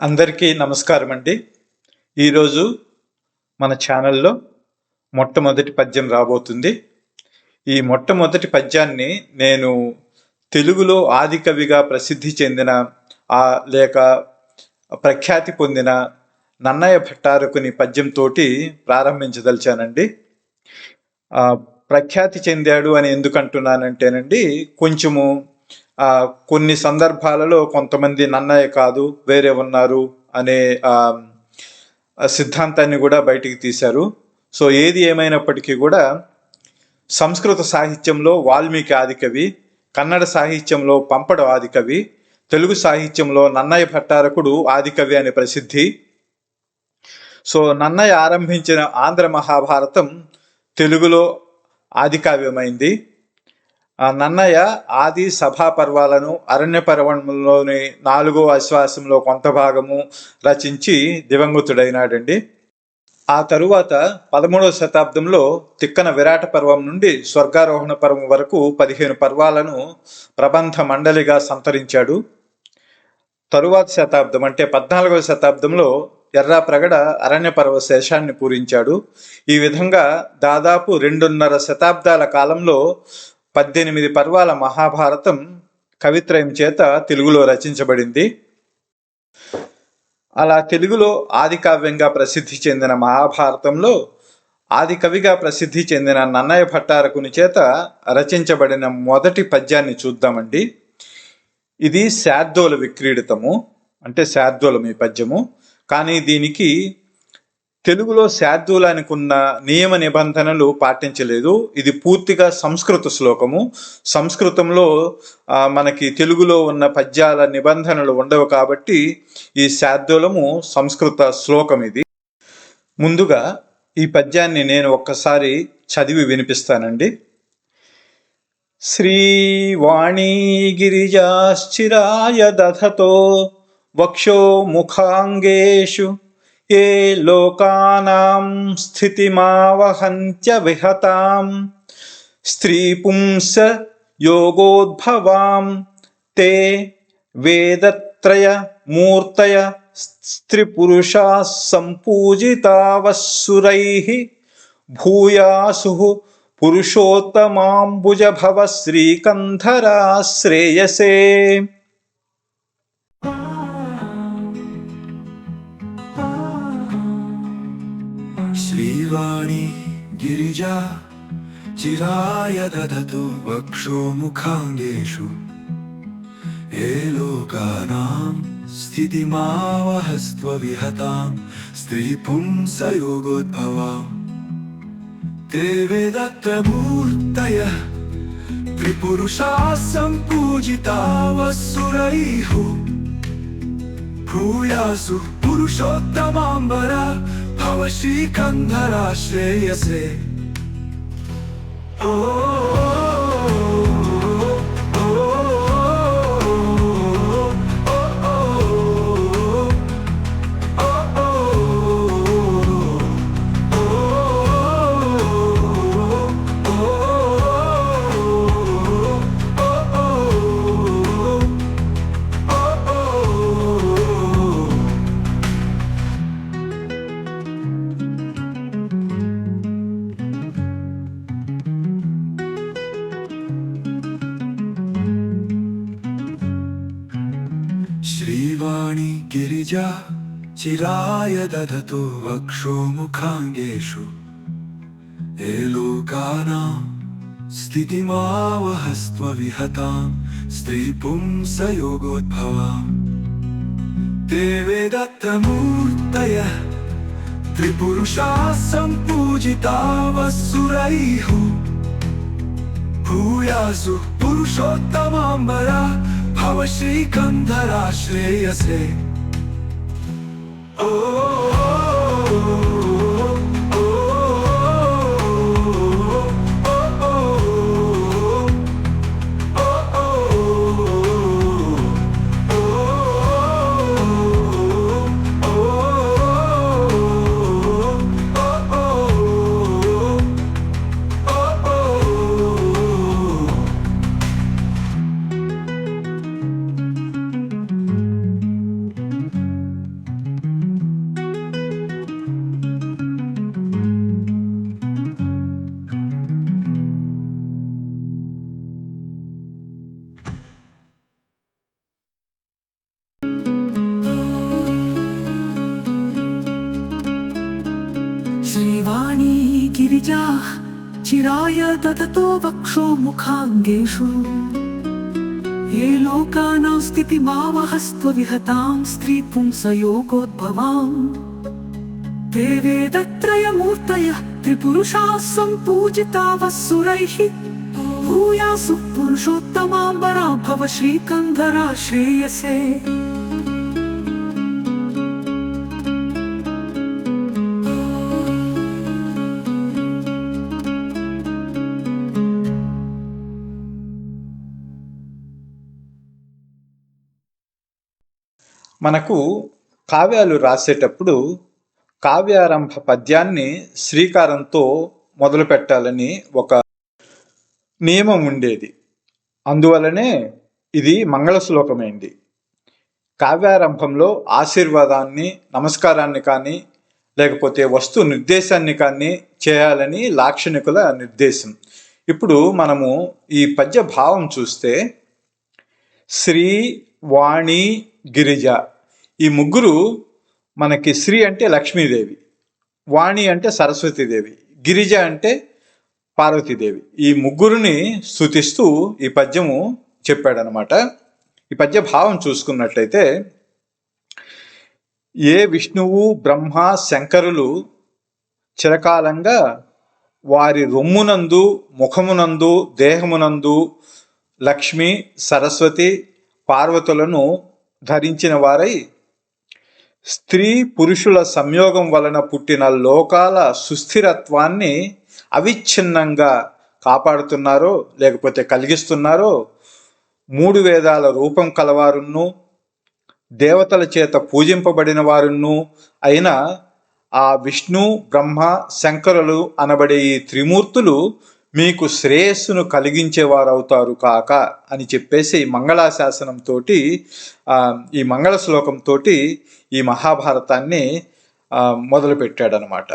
అందరికీ నమస్కారం అండి. ఈరోజు మన ఛానల్లో మొట్టమొదటి పద్యం రాబోతుంది. ఈ మొట్టమొదటి పద్యాన్ని నేను తెలుగులో ఆదికవిగా ప్రసిద్ధి చెందిన ఆ లేక ప్రఖ్యాతి పొందిన నన్నయ్య భట్టారకుని పద్యంతో ప్రారంభించదలిచానండి. ప్రఖ్యాతి చెందాడు అని ఎందుకంటున్నానంటేనండి కొంచెము కొన్ని సందర్భాలలో కొంతమంది నన్నయ్య కాదు వేరే ఉన్నారు అనే ఆ సిద్ధాంతాన్ని కూడా బయటికి తీశారు. సో ఏది ఏమైనప్పటికీ కూడా సంస్కృత సాహిత్యంలో వాల్మీకి ఆదికవి కన్నడ సాహిత్యంలో పంపడు ఆదికవి తెలుగు సాహిత్యంలో నన్నయ్య భట్టారకుడు ఆదికవి అనే ప్రసిద్ధి. సో నన్నయ్య ఆరంభించిన ఆంధ్ర మహాభారతం తెలుగులో ఆదికావ్యమైంది ఆ నన్నయ్య ఆది సభా పర్వాలను అరణ్య పర్వంలోని నాలుగో ఆశ్వాసంలో కొంత భాగము రచించి దివంగతుడైనాడండి. ఆ తరువాత పదమూడవ శతాబ్దంలో తిక్కన విరాట పర్వం నుండి స్వర్గారోహణ పర్వం వరకు పదిహేను పర్వాలను ప్రబంధ మండలిగా సంతరించాడు. తరువాత శతాబ్దం అంటే పద్నాలుగవ శతాబ్దంలో ఎర్రా ప్రగడ అరణ్య పర్వ శేషాన్ని పూరించాడు. ఈ విధంగా దాదాపు రెండున్నర శతాబ్దాల కాలంలో పద్దెనిమిది పర్వాల మహాభారతం కవిత్రయం చేత తెలుగులో రచించబడింది. అలా తెలుగులో ఆది కావ్యంగా ప్రసిద్ధి చెందిన మహాభారతంలో ఆది కవిగా ప్రసిద్ధి చెందిన నన్నయ్య భట్టారకుని చేత రచించబడిన మొదటి పద్యాన్ని చూద్దామండి. ఇది శార్దోల విక్రీడితము అంటే శార్దోలం ఈ పద్యము. కానీ దీనికి తెలుగులో శార్దూలానికి ఉన్న నియమ నిబంధనలు పాటించలేదు. ఇది పూర్తిగా సంస్కృత శ్లోకము. సంస్కృతంలో మనకి తెలుగులో ఉన్న పద్యాల నిబంధనలు ఉండవు కాబట్టి ఈ శార్దూలము సంస్కృత శ్లోకం ఇది. ముందుగా ఈ పద్యాన్ని నేను ఒక్కసారి చదివి వినిపిస్తానండి. శ్రీవాణీ గిరిజాశ్చిరాయ దధతో వక్షో ముఖాంగేషు ये लोकानां स्थितिमावहन्त्य विहताम्। स्त्रीपुंस योगोद्भवां ते वेदत्रयमूर्तय स्त्रीपुरुषाः सम्पूजितावः भूयासुः पुरुषोत्तमाम्बुजभव श्रीकंधरा श्रेयसे गिरिजा चिराय ददतु वक्षो मुखाङ्गेषु। हे लोकानां स्थितिमावहस्त्वविहतां विहता ते योगोद्भवा त्रि वेदत्रमूर्तय त्रिपुरुषा सम्पूजिता वसुरैः भूयासु पुरुषोत्तमाम्बरा Ama şey kanlar aşreyesi Oh, oh, oh. चिराय दधतु वक्षो मुखाङ्गेषु। हे लोकानां स्थितिमावहस्त्वविहतां स्त्रीपुंसयोगोद्भवाम् ते वेदत्तमूर्तयः त्रिपुरुषाः सम्पूजिता वसुरैः भूयासु पुरुषोत्तमाम्बरा भव श्रीकन्धरा श्रेयसे Oh. oh, oh, oh. गिरिजाः चिराय ददतो वक्षो मुखाङ्गेषु। ये लोकानां स्थितिमावहस्त्वविहतां स्त्रीपुंसयोगोद्भवाम् ते वेदत्रयमूर्तयः त्रिपुरुषाः सम्पूजिता वः भूयासु पुरुषोत्तमाम्बरा भव श्रीकन्धरा श्रेयसे మనకు కావ్యాలు రాసేటప్పుడు కావ్యారంభ పద్యాన్ని శ్రీకారంతో మొదలు పెట్టాలని ఒక నియమం ఉండేది. అందువలనే ఇది మంగళ శ్లోకమైంది కావ్యారంభంలో ఆశీర్వాదాన్ని నమస్కారాన్ని కానీ లేకపోతే వస్తు నిర్దేశాన్ని కానీ చేయాలని లాక్షణికుల నిర్దేశం. ఇప్పుడు మనము ఈ పద్య భావం చూస్తే శ్రీ వాణి గిరిజ ఈ ముగ్గురు మనకి శ్రీ అంటే లక్ష్మీదేవి వాణి అంటే సరస్వతీదేవి గిరిజ అంటే పార్వతీదేవి. ఈ ముగ్గురిని స్థుతిస్తూ ఈ పద్యము చెప్పాడనమాట. ఈ పద్య భావం చూసుకున్నట్లయితే ఏ విష్ణువు బ్రహ్మ శంకరులు చిరకాలంగా వారి రొమ్మునందు ముఖమునందు దేహమునందు లక్ష్మి సరస్వతి పార్వతులను ధరించిన వారై స్త్రీ పురుషుల సంయోగం వలన పుట్టిన లోకాల సుస్థిరత్వాన్ని అవిచ్ఛిన్నంగా కాపాడుతున్నారో లేకపోతే కలిగిస్తున్నారో మూడు వేదాల రూపం కలవారును దేవతల చేత పూజింపబడిన వారును అయిన ఆ విష్ణు బ్రహ్మ శంకరులు అనబడే ఈ త్రిమూర్తులు మీకు శ్రేయస్సును కలిగించేవారు అవుతారు కాక అని చెప్పేసి ఈ మంగళాశాసనంతో ఈ మంగళ శ్లోకంతో ఈ మహాభారతాన్ని మొదలుపెట్టాడనమాట.